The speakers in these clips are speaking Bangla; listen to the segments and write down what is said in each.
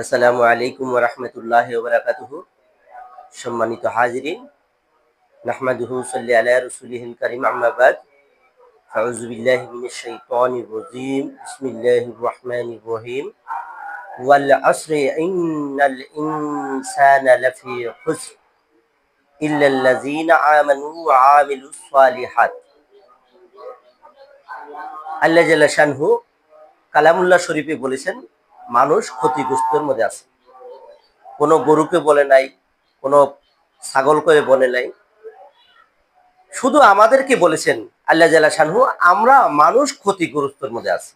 আসসালামু আলাইকুম রহমতুল্লাহ ওবরাকাতুহু সম্মানিত হাজিরিন, নাহমাদুহু সাল্লি আলা রসুলিহিল করিম আম্মাবাদ আউযু বিল্লাহি মিনাশ শাইতানির রাজীম। বিসমিল্লাহির রহমানির রহিম। ওয়াল আসরি ইন্নাল ইনসানা লাফি খুসর। ইল্লা আল্লাযীনা আমানু ওয়া আমিলুস সালিহাত আল্লাহ জাল্লা শানহু কালামুল্লাহ শরীফে বলেছেন মানুষ ক্ষতিগ্রস্তের মধ্যে আছে। কোনো গরুকে বলে নাই, কোনো ছাগলকে বলে নাই। শুধু আমাদেরকে বলেছেন, আল্লাহ জাল্লা শানহু, আমরা মানুষ ক্ষতিগ্রস্তের মধ্যে আছি।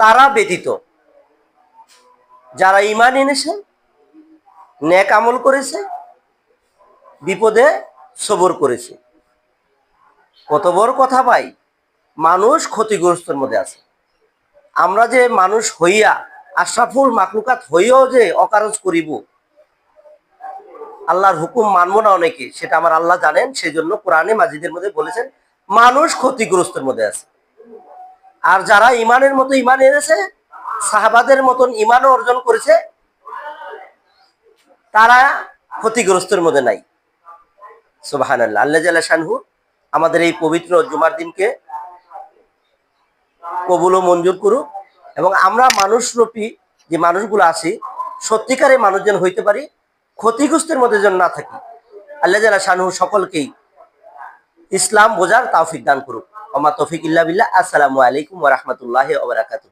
তারা ব্যতীত, যারা ইমান এনেছে ন্যাক আমল করেছে, বিপদে সবর করেছে। কত বড় কথা ভাই, মানুষ ক্ষতিগ্রস্তের মধ্যে আছে। আমরা যে মানুষ হইয়া আশরাফুল মাকলুকাত হইয়াও যে অকারজ করিব, আল্লাহর হুকুম মানবো না অনেকে, সেটা আমার আল্লাহ জানেন সেই জন্য কোরআনে মাজিদের মধ্যে বলেছেন, মানুষ ক্ষতিগ্রস্তের মধ্যে আছে। আর যারা ইমানের মতো ইমান এনেছে, সাহাবাদের মতন ইমানও অর্জন করেছে, তারা ক্ষতিগ্রস্তের মধ্যে নাই। সুবাহান আল্লাহ আল্লাহ শানহু আমাদের এই পবিত্র জুমার দিনকে কবুল ও মঞ্জুর করুক এবং আমরা মানুষরূপী যে মানুষগুলো আছি, সত্যিকারে মানুষ যেন হইতে পারি, ক্ষতিগ্রস্তের মধ্যে যেন না থাকি। আল্লাহ জালা শাহু সকলকেই ইসলাম বোঝার তাওফিক দান করুক। আমার তৌফিক ইল্লা আসসালামু আলাইকুম ওয়া রাহমাতুল্লাহি ওয়া বারাকাতুহু।